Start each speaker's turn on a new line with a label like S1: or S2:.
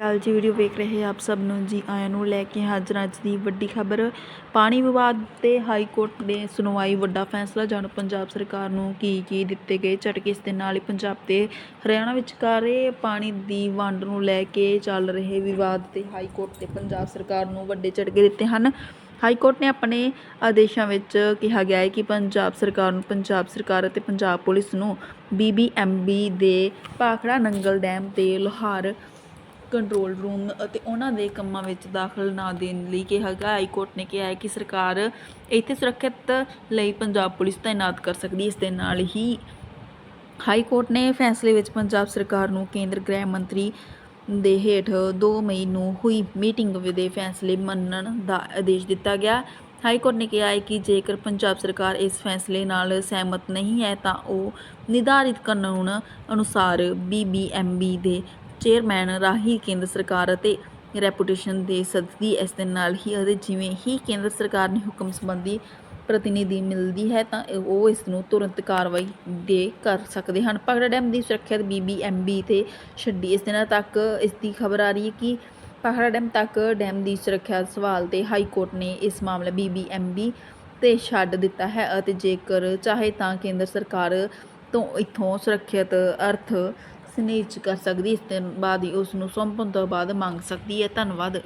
S1: ਕੱਲ ਜੀ ਵੀਡੀਓ ਵੇਖ ਰਹੇ ਆਪ ਸਭ ਨੂੰ। ਜੀ ਆਇਆਂ ਨੂੰ ਲੈ ਕੇ ਹਾਜ਼ਰ ਹਾਂ ਅੱਜ ਦੀ ਵੱਡੀ ਖਬਰ। ਪਾਣੀ ਵਿਵਾਦ ਤੇ ਹਾਈ ਕੋਰਟ ਨੇ ਸੁਣਵਾਈ। ਵੱਡਾ ਫੈਸਲਾ, ਜਾਣੋ ਪੰਜਾਬ ਸਰਕਾਰ ਨੂੰ ਕੀ ਕੀ ਦਿੱਤੇ ਗਏ ਝਟਕੇ ਇਸ ਦੇ ਨਾਲ ਹੀ ਪੰਜਾਬ ਤੇ ਹਰਿਆਣਾ ਵਿਚਕਾਰੇ ਪਾਣੀ ਦੀ ਵੰਡ ਨੂੰ ਲੈ ਕੇ ਚੱਲ ਰਹੇ ਵਿਵਾਦ ਤੇ ਹਾਈ ਕੋਰਟ ਤੇ ਪੰਜਾਬ ਸਰਕਾਰ ਨੂੰ ਵੱਡੇ ਝਟਕੇ ਦਿੱਤੇ ਹਨ। ਹਾਈ ਕੋਰਟ ਨੇ ਆਪਣੇ ਆਦੇਸ਼ਾਂ ਵਿੱਚ ਕਿਹਾ ਗਿਆ ਹੈ ਕਿ ਪੰਜਾਬ ਸਰਕਾਰ ਨੂੰ, ਪੰਜਾਬ ਸਰਕਾਰ ਅਤੇ ਪੰਜਾਬ ਪੁਲਿਸ ਨੂੰ ਬੀਬੀਐਮਬੀ ਦੇ ਭਾਖੜਾ ਨੰਗਲ ਡੈਮ ਤੇ ਲੋਹਾਰ ਕੰਟਰੋਲ ਰੂਮ ਅਤੇ ਉਹਨਾਂ ਦੇ ਕੰਮਾਂ ਵਿੱਚ ਦਾਖਲ ਨਾ ਦੇਣ ਲਈ ਕਿਹਾ ਗਿਆ। ਹਾਈ ਕੋਰਟ ਨੇ ਕਿਹਾ ਹੈ ਕਿ ਸਰਕਾਰ ਇੱਥੇ ਸੁਰੱਖਿਅਤ ਲਈ ਪੰਜਾਬ ਪੁਲਿਸ ਤਾਇਨਾਤ ਕਰ ਸਕਦੀ ਇਸ ਦੇ ਨਾਲ ਹੀ ਹਾਈ ਕੋਰਟ ਨੇ ਫੈਸਲੇ ਵਿੱਚ ਪੰਜਾਬ ਸਰਕਾਰ ਨੂੰ ਕੇਂਦਰ ਗ੍ਰਹਿ ਮੰਤਰੀ ਦੇ ਹੇਠ 2 ਮਈ ਨੂੰ ਹੋਈ ਮੀਟਿੰਗ ਦੇ ਫੈਸਲੇ ਮੰਨਣ ਦਾ ਆਦੇਸ਼ ਦਿੱਤਾ ਗਿਆ। ਹਾਈ ਕੋਰਟ ਨੇ ਕਿਹਾ ਹੈ ਕਿ ਜੇਕਰ ਪੰਜਾਬ ਸਰਕਾਰ ਇਸ ਫੈਸਲੇ ਨਾਲ ਸਹਿਮਤ ਨਹੀਂ ਹੈ ਤਾਂ ਉਹ ਨਿਰਧਾਰਿਤ ਕਾਨੂੰਨ ਅਨੁਸਾਰ ਬੀਬੀਐਮਬੀ ਦੇ ਚੇਅਰਮੈਨ ਰਾਹੀਂ ਕੇਂਦਰ ਸਰਕਾਰ ਅਤੇ ਰੈਪੂਟੇਸ਼ਨ ਦੇ ਸਕਦੀ ਇਸ ਦੇ ਨਾਲ ਹੀ ਅਤੇ ਜਿਵੇਂ ਹੀ ਕੇਂਦਰ ਸਰਕਾਰ ਨੇ ਹੁਕਮ ਸੰਬੰਧੀ ਪ੍ਰਤੀਨਿਧੀ ਮਿਲਦੀ ਹੈ ਤਾਂ ਉਹ ਇਸ ਨੂੰ ਤੁਰੰਤ ਕਾਰਵਾਈ ਦੇ ਕਰ ਸਕਦੇ ਹਨ। ਭਾਖੜਾ ਡੈਮ ਦੀ ਸੁਰੱਖਿਆ ਬੀਬੀਐਮਬੀ ਤੇ ਛੱਡੀ। ਇਸ ਦਿਨਾਂ ਤੱਕ ਇਸ ਦੀ ਖਬਰ ਆ ਰਹੀ ਹੈ ਕਿ ਭਾਖੜਾ ਡੈਮ ਤੱਕ ਡੈਮ ਦੀ ਸੁਰੱਖਿਆ ਸਵਾਲ ਤੇ ਹਾਈ ਕੋਰਟ ਨੇ ਇਸ ਮਾਮਲੇ ਬੀਬੀਐਮਬੀ ਤੇ ਛੱਡ ਦਿੱਤਾ ਹੈ ਅਤੇ ਜੇਕਰ ਚਾਹੇ ਤਾਂ ਕੇਂਦਰ ਸਰਕਾਰ ਤੋਂ ਇੱਥੋਂ ਸੁਰੱਖਿਅਤ ਅਰਥ ਸਨੇਚ ਕਰ ਸਕਦੀ, ਇਸ ਤੋਂ ਬਾਅਦ ਹੀ ਉਸ ਨੂੰ ਸੌਂਪਣ ਤੋਂ ਬਾਅਦ ਮੰਗ ਸਕਦੀ ਹੈ। ਧੰਨਵਾਦ।